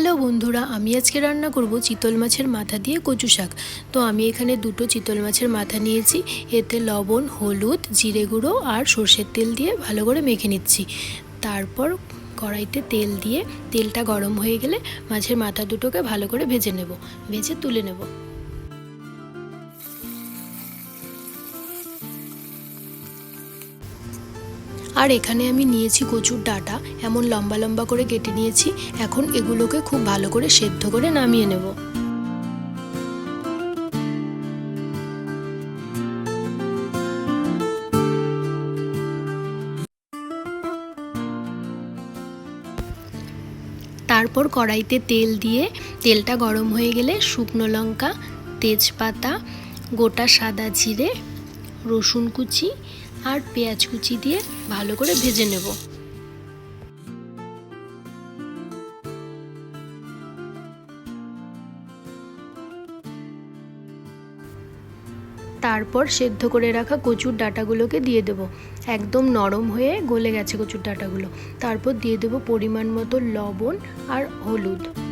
Hello বন্ধুরা, আমি আজকে রান্না করব চিতল মাছের মাথা দিয়ে কচু শাক। তো আমি এখানে দুটো চিতল মাছের মাথা নিয়েছি, এতে লবণ, হলুদ, জিরে গুঁড়ো আর সর্ষের তেল দিয়ে ভালো করে মেখে নিচ্ছি। তারপর কড়াইতে তেল দিয়ে, তেলটা গরম হয়ে গেলে মাছের মাথা দুটোকে ভালো করে ভেজে নেব, ভেজে তুলে নেব। আর এখানে আমি নিয়েছি কচুর ডাটা, এমন লম্বা লম্বা করে কেটে নিয়েছি। এখন এগুলোকে খুব ভালো করে সেদ্ধ করে নামিয়ে নেব। তারপর কড়াইতে তেল দিয়ে, তেলটা গরম হয়ে গেলে শুকনো লঙ্কা, তেজপাতা, গোটা সাদা জিরে, রসুন কুচি আর পেঁয়াজ কুচি দিয়ে ভালো করে ভেজে নেব। তারপর সেদ্ধ করে রাখা কচুর ডাটাগুলোকে দিয়ে দেবো। একদম নরম হয়ে গলে গেছে কচুর ডাটাগুলো। তারপর দিয়ে দেবো পরিমাণ মতো লবণ আর হলুদ।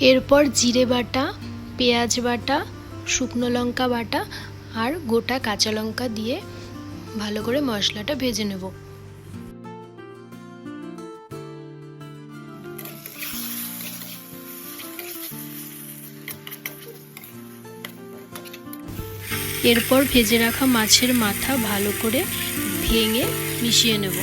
এরপর জিরে বাটা, পেঁয়াজ বাটা, শুকনো লঙ্কা বাটা আর গোটা কাঁচা লঙ্কা দিয়ে ভালো করে মশলাটা ভেজে নেব। এরপর ভেজে রাখা মাছের মাথা ভালো করে ভেঙে মিশিয়ে নেব।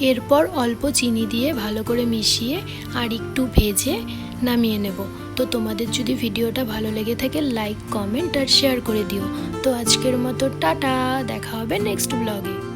এরপর অল্প চিনি দিয়ে ভালো করে মিশিয়ে আর একটু ভেজে নামিয়ে নেব। তো তোমাদের যদি ভিডিওটা ভালো লেগে থাকে লাইক কমেন্ট আর শেয়ার করে দিও। তো আজকের মতো টাটা, দেখা হবে নেক্সট ব্লগে